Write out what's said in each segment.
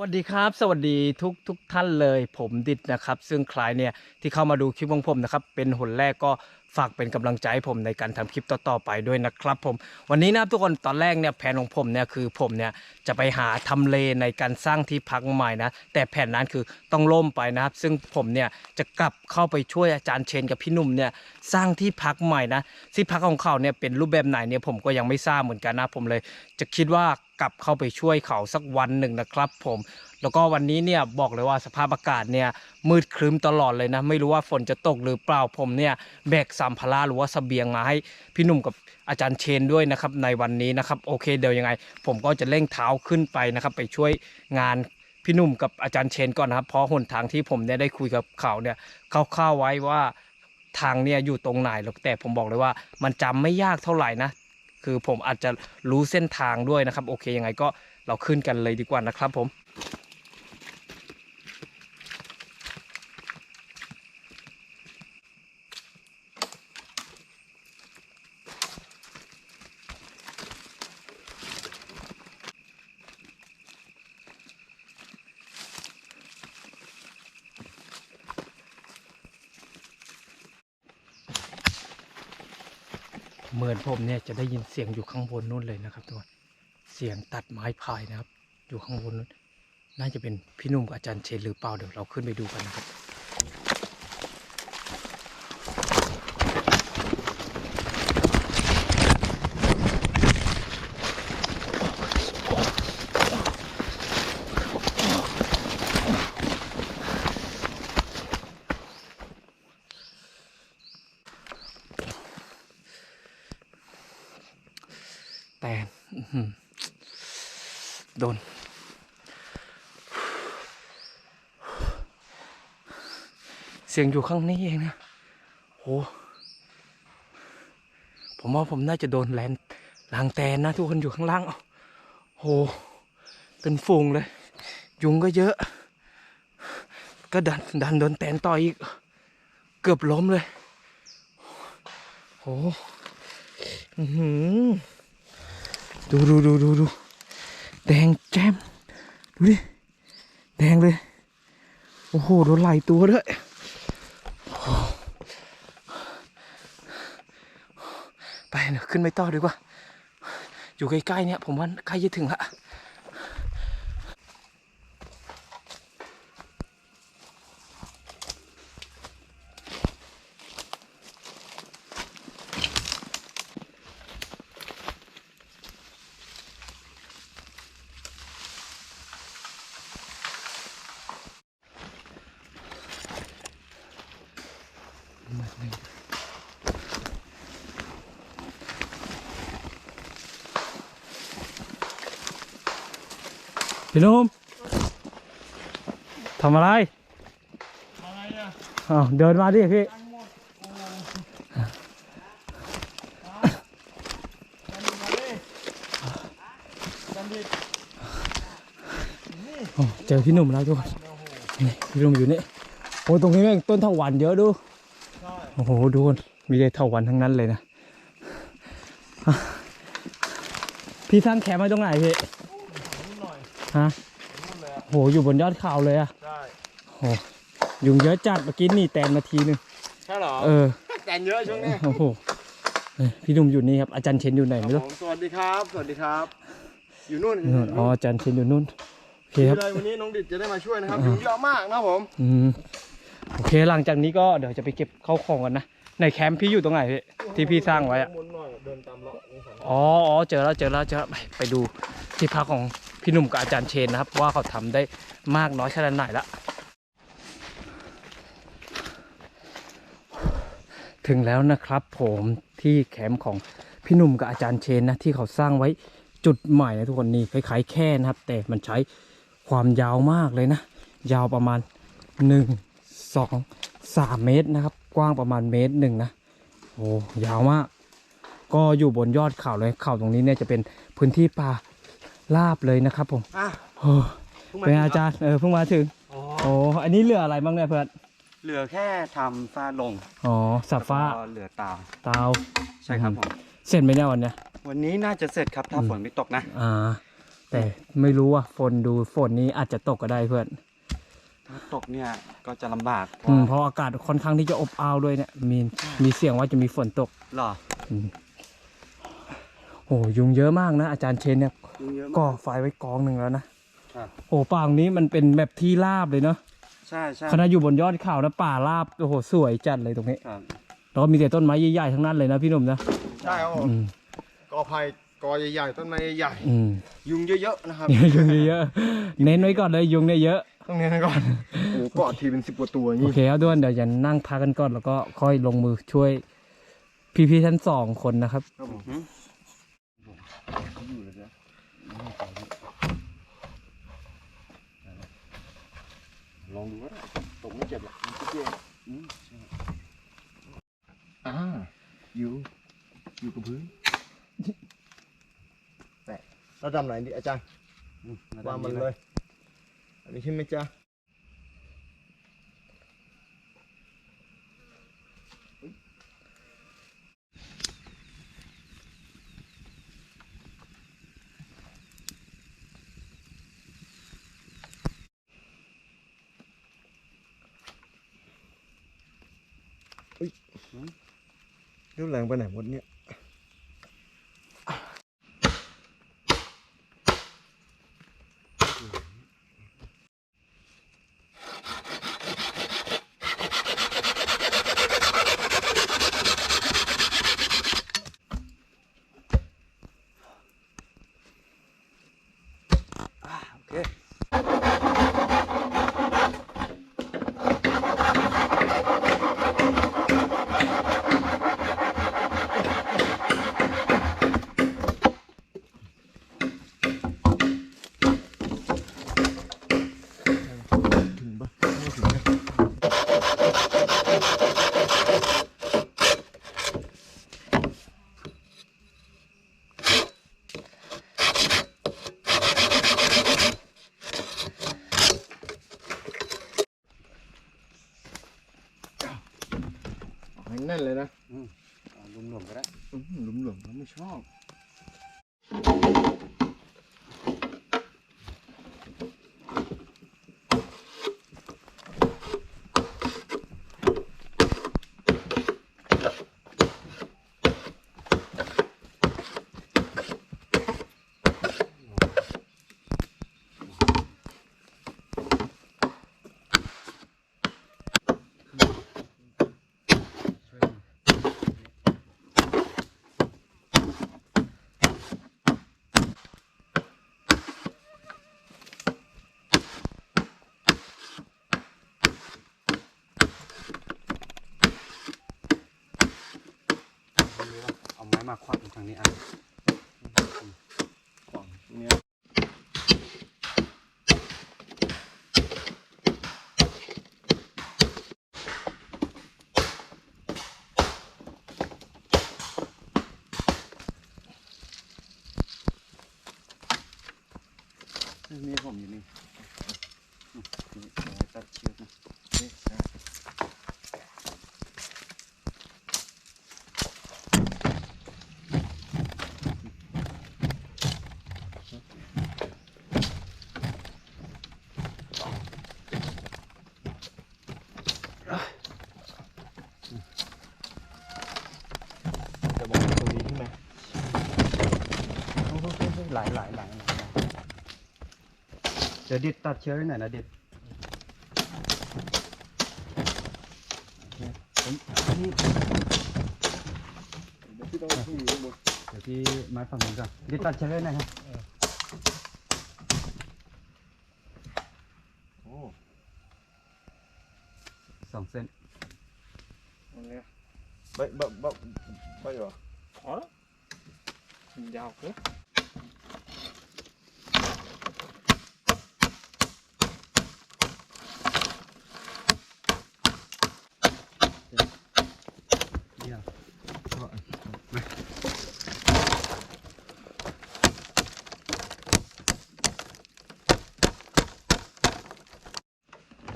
วัสดีครับ สวัสดีทุกทุกท่านเลยผมดิดนะครับ ซึ่งใครเนี่ยที่เข้ามาดูคลิปของผมนะครับ เป็นหนแรกก็ฝากเป็นกำลังใจให้ผมในการทำคลิปต่อๆไปด้วยนะครับผม วันนี้นะครับทุกคนตอนแรกเนี่ยแผนของผมเนี่ยคือผมเนี่ยจะไปหาทำเลในการสร้างที่พักใหม่นะ แต่แผนนั้นคือต้องล่มไปนะครับ ซึ่งผมเนี่ยจะกลับเข้าไปช่วยอาจารย์เชนกับพี่หนุ่มเนี่ยสร้างที่พักใหม่นะที่พักของเขาเนี่ยเป็นรูปแบบไหนเนี่ยผมก็ยังไม่ทราบเหมือนกันนะผมเลย จะคิดว่ากลับเข้าไปช่วยเขาสักวันหนึ่งนะครับ ผม แล้วก็วันนี้เนี่ยบอกเลยว่าสภาพอากาศเนี่ยมืดครึ้มตลอดเลยนะ ไม่รู้ว่าฝนจะตกหรือเปล่าผมเนี่ยแบกสัมภาระหรือว่าเสบียงมาให้พี่หนุ่มกับอาจารย์เชนด้วยนะครับในวันนี้นะครับโอเคเดี๋ยวยังไง ผมก็จะเร่งเท้าขึ้นไปนะครับ ไปช่วยงานพี่หนุ่มกับอาจารย์เชนก่อนนะครับเพราะหนทางที่ผมเนี่ยได้คุยกับเขาเนี่ยคร่าวๆไว้ว่าทางเนี่ยอยู่ตรงไหนหรอกแต่ผมบอกเลยว่ามันจำไม่ยากเท่าไหร่นะ คือผมอาจจะรู้เส้นทางด้วยนะครับ โอเคยังไงก็เราขึ้นกันเลยดีกว่านะครับผม เหมือนผมเนี่ยจะได้ยินเสียงอยู่ข้างบนนู้นเลยนะครับทุกคนเสียงตัดไม้พายนะครับ อยู่ข้างบนนู้นน่าจะเป็นพี่นุ่มกับอาจารย์เชนหรือเปล่าเดี๋ยวเราขึ้นไปดูกันนะครับ แต่อื้อหือโดน เสียงอยู่ข้างนี้เองนะโหผมว่าผมน่าจะโดนแลนลางแตนนะ ทุกคนอยู่ข้างล่างเอาโหเป็นฝูงเลย ยุงก็เยอะ ก็ดันดันโดนแตนต่อยอีก เกือบล้มเลยโหอือหือดูดูดูดูดูแดงแจ่มดูดิ แดงเลย โอ้โห โดนไหลายตัวด้วยโอ้โห ไปเดี๋ยวขึ้นไปต่อดีกว่า อยู่ใกล้ๆเนี่ยผมว่าใกล้จะถึงละ พี่หนุ่มทำอะไรอะไรอะอ้าวเดินมาดิพี่ทั้งหมดโอ้โหจันดิจันดิโอ้เจอพี่หนุ่มแล้วทุกคนนี่พี่หนุ่มอยู่นี่โอ้ตรงนี้แม่งต้นเถาวันเยอะดูใช่โอ้โหดูคนมีแต่เถาวันทั้งนั้นเลยนะอะพี่สร้างแคมป์ไว้ตรงไหนพี่นิดหน่อย ฮะนู่นเลยอะโหอยู่บนยอดเขาเลยอะใช่โหยุงเยอะจัดเมื่อกี้นี่แตนมาทีนึงใช่เหรอเออแตนเยอะช่วงนี้โอ้โหเออพี่หนุ่มอยู่นี่ครับอาจารย์เชนอยู่ไหนไม่รู้ผมสวัสดีครับ สวัสดีครับ อยู่นู่นนู่นอ๋ออาจารย์เชนอยู่นู่นโอเคดีครับเลยวันนี้น้องดิดจะได้มาช่วยนะครับยุงเยอะมากนะครับผมอืมโอเคหลังจากนี้ก็เดี๋ยวจะไปเก็บเข้าของกันนะในแคมป์พี่อยู่ตรงไหนพี่ที่พี่สร้างไว้อะมุนหน่อยเดินตามเลาะนี่สองอ๋ออ๋อเจอแล้วเจอแล้วเจอแล้วไปไปดูที่พักของ พี่หนุ่มกับอาจารย์เชนนะครับ ว่าเขาทำได้มากน้อยขนาดไหนละถึงแล้วนะครับผมที่แคมป์ของพี่หนุ่มกับอาจารย์เชนนะที่เขาสร้างไว้จุดใหม่นะทุกคนนี่คล้ายๆแค่นะครับ แต่มันใช้ความยาวมากเลยนะ ยาวประมาณหนึ่งสองสามเมตรนะครับ กว้างประมาณเมตรหนึ่งนะโอ้ยาวมาก ก็อยู่บนยอดเขาเลยเขาตรงนี้เนี่ยจะเป็นพื้นที่ป่า ลาบเลยนะครับผมอะโอ้เป็นไงอาจารย์เออเพิ่งมาถึงอ๋อโอ้อันนี้เหลืออะไรบ้างเนี่ยเพื่อนเหลือแค่ทำฟ้าลงอ๋อสับฟ้าแล้วก็เหลือตามเตาใช่ครับผมเสร็จไหมเนี่ยวันเนี้ย วันนี้น่าจะเสร็จครับถ้าอืมฝนไม่ตกนะ อ่า แต่ไม่รู้ว่าฝนดูฝนนี้อาจจะตกก็ได้เพื่อน ถ้าตกเนี่ยก็จะลำบากเพอืมราะเพราะอากาศค่อนข้างที่จะอบอ้าวด้วยเนี่ยมีมีเสียงว่าจะมีฝนตก หรอ อืม โอ้ยุงเยอะมากนะ อาจารย์เชนเนี่ยยุงเยอะก่อมากไฟไว้กองหนึ่งแล้วนะครับโอ้ป่าตรงนี้มันเป็นแบบที่ราบเลยเนาะใช่ใช่ขณะอยู่บนยอดเขานะป่าราบโอ้โหสวยจัดเลยตรงนี้ครับแล้วก็มีแต่ต้นไม้ใหญ่ๆทั้งนั้นเลยนะพี่หนุ่มนะใช่ครับผมอืมกอไผ่กอใหญ่ๆต้นไม้ใหญ่อืม ๆยุงเยอะๆนะครับ ยุงเยอะๆเน้นไว้ก่อนเลยยุงเนี่ยเยอะ ต้องเน้นไว้ก่อนโอ้โหเกาะทีเป็นสิบกว่าตัวอย่างโอนี้เคครับด้วนเดี๋ยวจะนั่งพักกันก่อนแล้วก็ค่อยลงมือช่วยพี่ๆทั้งสองคนนะครับ ครับผม หืม ลองดูว่าตกไม่เจ็บหรอกมันก็เจ็บอืมใช่อ่าอยู่อยู่กับพื้นแปะระดับไหนดีอาจารย์อืมวางมันเลย อันนี้ใช่ไหมจ๊ะ เรื่องแรงไปไหนหมดเนี่ยโอเค ถึงปะไม่ถึงนะเอาให้แลุมหลวมก็ได้หลุมหลวมก็ไม่ชอบ เอาไมาควักตรงทางนี้อะ ฝั่งเนี้ย มีผมอยู่นี่อืมนี่เอาไว้ตัดเชือกนะ นี่นะ จะบอกว่าตรงนี้ใช่ไหม โอ้โหหลายหลายหลายหลายเดี๋ยวดิดตัดเชือกให้หน่อยนะดิดผมนี่เดี๋ยวพี่ต้องขึ้นอยู่ข้างบนเดี๋ยวพี่ไม้ฝั่งนู้นก่อนดิดตัดเชือกให้หน่อยฮะโอ้สองเส้นตรงเนี้ยใบใบใบใบเหรออ๋อ ยาวเกิน โตร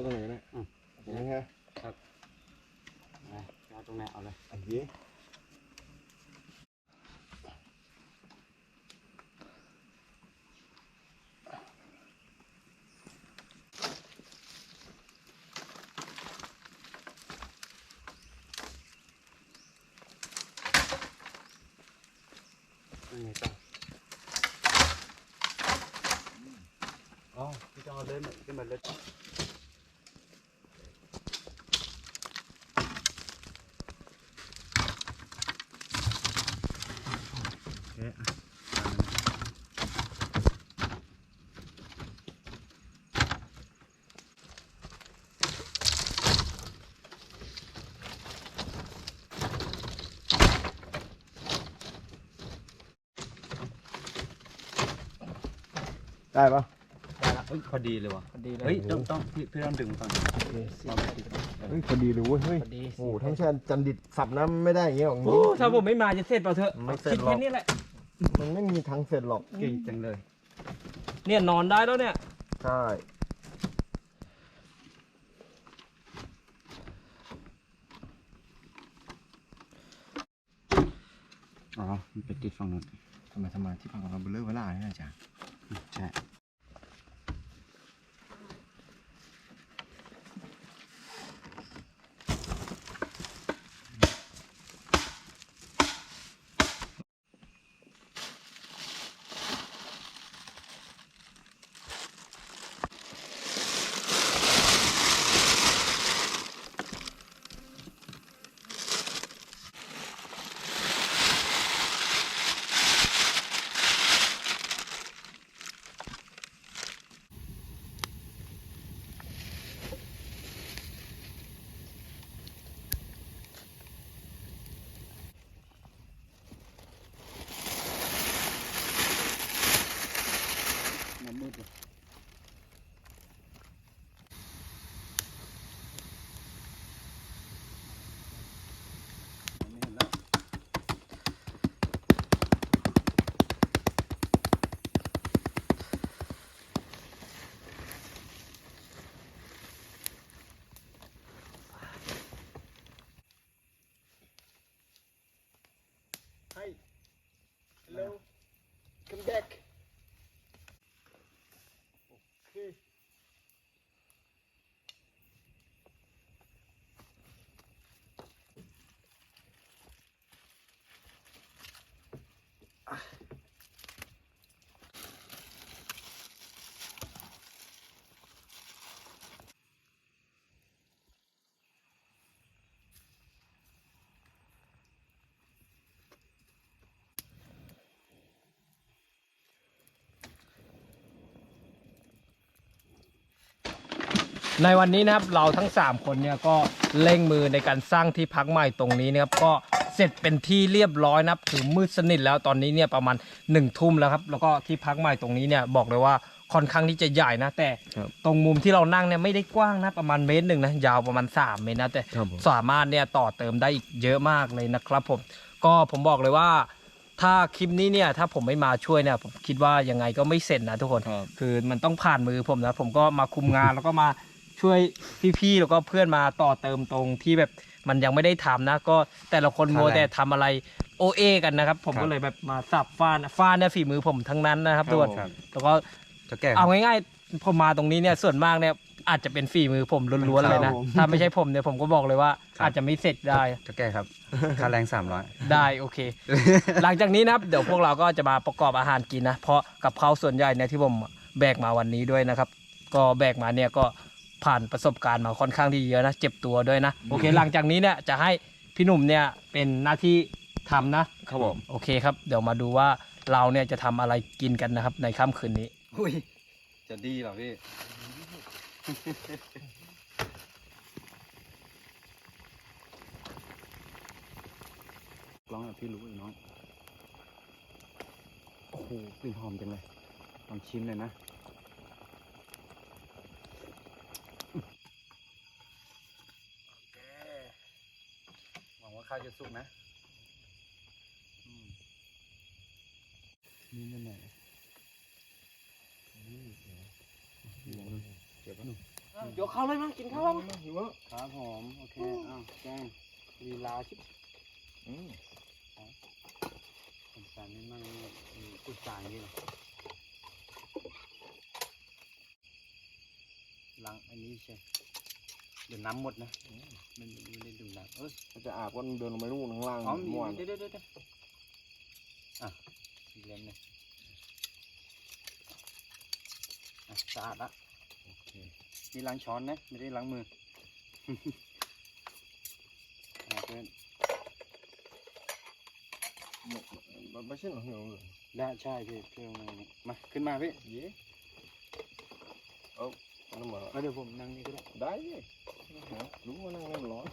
งไหนเนี่ย อืม อย่างนี้ฮะ นะเอาตรงไหนเอาเลย ไอ้เหี้ย ยังไงต่ออ๋อ พี่ต้องเอา เลยมาขึ้นมาเลยได้ปะได้ละเฮ้ยพอดีเลยวะพอดีเลยเฮ้ยต้องต้องพี่พี่ต้องดึงก่อนโอเคสิเอาพอดีเฮ้ยพอดีเลยเว้ยเฮ้ยพอดีโอ้โหทั้งชาญจันดิตสับน้ำไม่ได้อย่างเงี้ยหรอกโอ้ถ้าผมไม่มาจะเสร็จเปล่าเถอะไม่เสร็จคิดหรอก แค่นี้แหละมันไม่มีทางเสร็จหรอกเก่งจังเลยเนี่ยนอนได้แล้วเนี่ยใช่อ๋อมันไปติดฝั่งนู้นทำไมทำไมที่พังของเราเบลอเวลาเนี่ยจ้ะอืมใช่ ในวันนี้นะครับเราทั้ง 3 คนเนี่ยก็เร่งมือในการสร้างที่พักใหม่ตรงนี้นะครับก็เสร็จเป็นที่เรียบร้อยนะครับถือมืดสนิทแล้วตอนนี้เนี่ยประมาณ1นึ่ทุ่มแล้วครับแล้วก็ที่พักใหม่ตรงนี้เนี่ยบอกเลยว่าค่อนข้างที่จะใหญ่นะ แต่ครับตรงมุมที่เรานั่งเนี่ยไม่ได้กว้างนะประมาณเมตรหนึ่งนะยาวประมาณ 3 เมตรนะแต่ครับผมสามารถเนี่ยต่อเติมได้อีกเยอะมากเลยนะครับผมก็ผมบอกเลยว่าถ้าคลิปนี้เนี่ยถ้าผมไม่มาช่วยเนี่ยผมคิดว่ายังไงก็ไม่เสร็จนะทุกคนครับคือมันต้องผ่านมือผมนะผมก็มาคุมงานแล้วก็มา ช่วยพี่ๆแล้วก็เพื่อนมาต่อเติมตรงที่แบบมันยังไม่ได้ทำนะ ก็แต่ละคนมัวแต่ทำอะไรโอเอกันนะครับ ผมก็เลยแบบมาสับฟานฟานเนี่ยฝีมือผมทั้งนั้นนะครับทุกคนครับแล้วก็จะแก้ เอาง่ายๆผมมาตรงนี้เนี่ยส่วนมากเนี่ยอาจจะเป็นฝีมือผมล้วนๆเลยนะ ครับผม ถ้าไม่ใช่ผมเนี่ยผมก็บอกเลยว่า ครับ อาจจะไม่เสร็จได้ จะแก้ครับ ค่าแรงสามร้อย ได้โอเค หลังจากนี้นะครับ เดี๋ยวพวกเราก็จะมาประกอบอาหารกินนะ เพราะกับข้าวส่วนใหญ่เนี่ยที่ผมแบกมาวันนี้ด้วยนะครับ ก็แบกมาเนี่ยก็ ผ่านประสบการณ์มาค่อนข้างที่เยอะนะ เจ็บตัวด้วยนะ โอเค หลังจากนี้เนี่ยจะให้พี่หนุ่มเนี่ยเป็นหน้าที่ทำนะครับผม โอเคครับ เดี๋ยวมาดูว่าเราเนี่ยจะทำอะไรกินกันนะครับ ในค่ำคืนนี้ อุ้ย จะดีเหรอพี่ ร้องแบบพี่รู้เลยน้อง โอ้โหกลิ่นหอมจังเลย ลองชิมเลยนะ หวังว่า ข้าวจะสุกนะอืมนี่นั่นแหละเก็บไว้หนูยกข้าวเลยมั้งกินข้าวแล้วมั้งหิวแล้วครับผมโอเคอ้าวแจ้งลีลาชิบอืมสงสารนี่มั่งมีกุศลอย่างนี้เหรอล้างอันนี้ใช่ เดี๋ยวน้ำหมดนะมันไม่ได้ดื่มน้ำเออถ้าจะอาบก็เดินลงไปนู่นข้างล่างอ๋อมีเมื่อวานเดี๋ยวเดี๋ยวเดี๋ยวเดี๋ยวอะอีกเล่มหนึงอะสะอาดละโอเคนี่ล้างช้อนนะ ไม่ได้ล้างมืออะเพื่อนหมกมันไม่ใช่หรอหิวเลยได้ใช่พี่เพื่อนมานี่มาขึ้นมาพี่เย้เอา น้ำมาเอาเดี๋ยวผมนั่งนี่ก็ได้ได้สิรู้ว่านั่งเล่นร้อน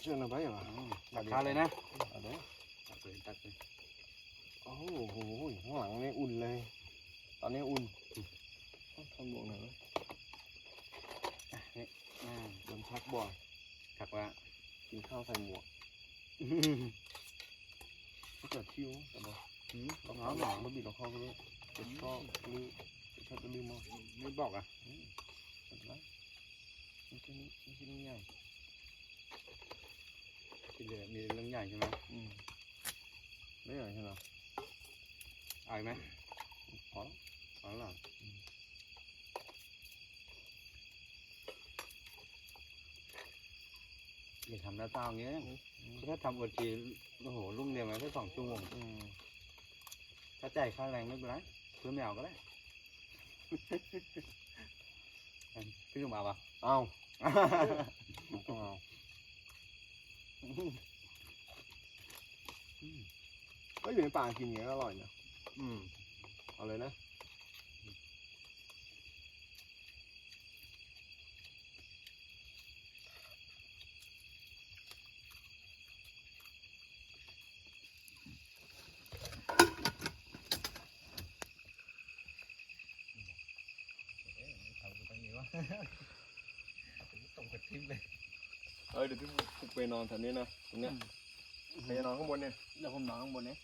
เชื่อหน่อยไปเหรอตักทานเลยนะเอาเดี๋ยวตักเลยตักเลยโอ้โหข้างหลังนี่อุ่นเลย ตอนนี้อุ่นต้องทำบวกหน่อยไหมอะนี่อ่าโดนชักบ่อยตักว่ากินข้าวใส่หมวกถ้าเกิดคิ้วแต่บอกหืม ต้องเอาเอาหหนนัองมันบีบกับคอก็รู้จะชอบลืมจะชอบจะลืมมากไม่บอกอะไม่เป็นไรไม่ใช่นี่ไม่ใช่เรื่องใหญ่ที่เหลือมีเรื่องใหญ่ใช่ไหมอืมไม่ใหญ่ใช่ไหมเอาอีกไหมพอแล้วเอาหรออย่าทำหน้าตาอย่างเงี้ย ถ้าทำโอทีโอ้โหลุ่มเดียวมาแค่สองชั่วโมงอืม ถ้าจ่ายค่าแรงไม่เป็นไรเพื่อไม่เอาก็ได้พี่หนุ่มเอาปะเอาต้องเอาก็อยู่ในป่ากินอย่างเงี้ยก็อร่อยนะอืมเอาเลยนะ ทำกูตั้งนี้ วะตกกระทิบเลยเออเดี๋ยวพี่ฟุกไปนอนแถวนี้นะตรงเนี้ยใครจะนอนข้างบนเนี่ยเดี๋ยวผมนอนข้างบนเนี่ย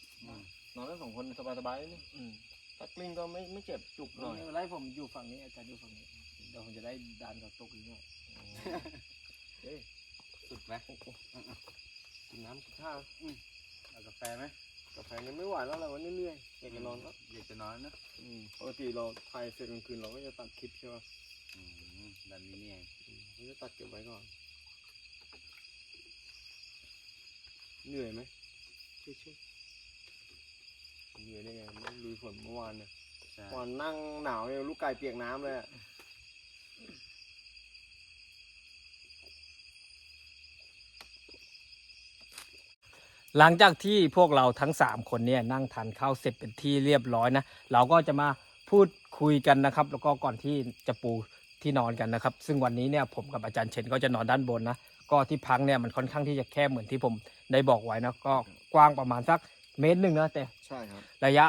นอนได้สองคนสบายๆนี่อืมถ้ากลิ้งก็ไม่ไม่เจ็บจุกหน่อยไม่เป็นไรผมอยู่ฝั่งนี้อาจารย์อยู่ฝั่งนี้เดี๋ยวผมจะได้ดันกับตกอีกหน่อยเฮ้ยสุดไหมกินน้ำกินข้าวเอากาแฟไหมกาแฟยังไม่ไหวแล้วเราวันนี้เหนื่อยอยากจะนอนแล้วอยากจะนอนนะอืมปกติเราถ่ายเสร็จกลางคืนเราก็จะตัดคลิปใช่ป่ะอืม แบบนี้นี่เองอืมเราจะตัดเก็บไว้ก่อน เหนื่อยไหมช่วยๆเหนื่อยได้ไงไม่ลุยฝนเมื่อวานเนี่ยใช่เมื่อวานนั่งหนาวเนี่ยลูกไก่เปียกน้ำเลยอะหลังจากที่พวกเราทั้ง 3 คนเนี่ยนั่งทานข้าวเสร็จเป็นที่เรียบร้อยนะ เราก็จะมาพูดคุยกันนะครับ แล้วก็ก่อนที่จะปู ที่นอนกันนะครับ ซึ่งวันนี้เนี่ยผมกับอาจารย์เชนก็จะนอนด้านบนนะก็ที่พักเนี่ยมันค่อนข้างที่จะแคบเหมือนที่ผมได้บอกไว้นะก็กว้างประมาณสักเมตรหนึ่งนะแต่ใช่ครับระยะ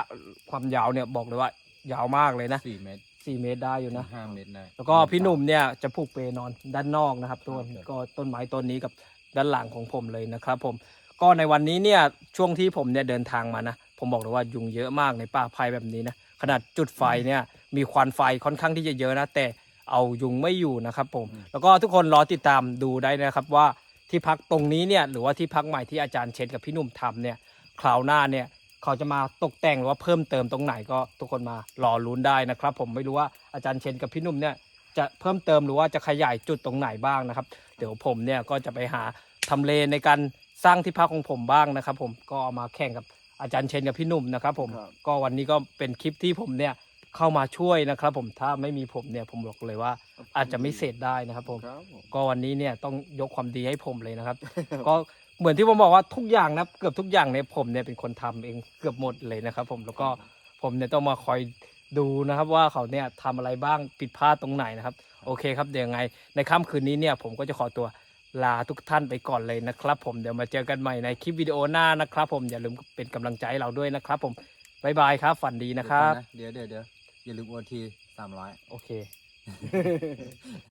ความยาวเนี่ยบอกเลยว่ายาวมากเลยนะสี่เมตร4เมตรได้อยู่นะห้าเมตรได้แล้วก็พี่หนุ่มเนี่ยจะผูกเปนอนด้านนอกนะครับต้นก็ต้นไม้ต้นนี้กับด้านหลังของผมเลยนะครับผมก็ในวันนี้เนี่ยช่วงที่ผมเนี่ยเดินทางมานะผมบอกเลยว่ายุงเยอะมากในป่าไผ่แบบนี้นะขนาดจุดไฟเนี่ยมีควันไฟค่อนข้างที่จะเยอะนะแต่ เอายุงไม่อยู่นะครับผม แล้วก็ทุกคนรอติดตามดูได้นะครับว่าที่พักตรงนี้เนี่ยหรือว่าที่พักใหม่ที่อาจารย์เชนกับพี่หนุ่มทำเนี่ยคราวหน้าเนี่ยเขาจะมาตกแต่งหรือว่าเพิ่มเติมตรงไหนก็ทุกคนมารอลุ้นได้นะครับ ผมไม่รู้ว่าอาจารย์เชนกับพี่หนุ่มเนี่ยจะเพิ่มเติมหรือว่าจะขยายจุดตรงไหนบ้างนะครับ เดี๋ยวผมเนี่ยก็จะไปหาทำเลในการสร้างที่พักของผมบ้างนะครับ ผมก็เอามาแข่งกับอาจารย์เชนกับพี่หนุ่มนะครับ ผมครับก็วันนี้ก็เป็นคลิปที่ผมเนี่ย เข้ามาช่วยนะครับ ผมถ้าไม่มีผมเนี่ยผมบอกเลยว่า อาจจะไม่เสร็จได้นะครับ ผม ครับผม ก็วันนี้เนี่ยต้องยกความดีให้ผมเลยนะครับ ก็เหมือนที่ผมบอกว่าทุกอย่างนะเกือบทุกอย่างเนี่ยผมเนี่ยเป็นคนทำเองเกือบหมดเลยนะครับ ผมแล้วก็ผมเนี่ยต้องมาคอยดูนะครับว่าเขาเนี่ยทำอะไรบ้างผิดพลาดตรงไหนนะครับ โอเคครับเดี๋ยวยังไง ในค่ำคืนนี้เนี่ยผมก็จะขอตัวลาทุกท่านไปก่อนเลยนะครับ ผมเดี๋ยวมาเจอกันใหม่ในคลิปวิดีโอหน้านะครับ ผมอย่าลืมเป็นกำลังใจให้เราด้วยนะครับ ผมบายบายครับฝันดีนะครับ เดี๋ยวเดี๋ยวเดี๋ยว อย่าลืมโอทีสามร้อยโอเค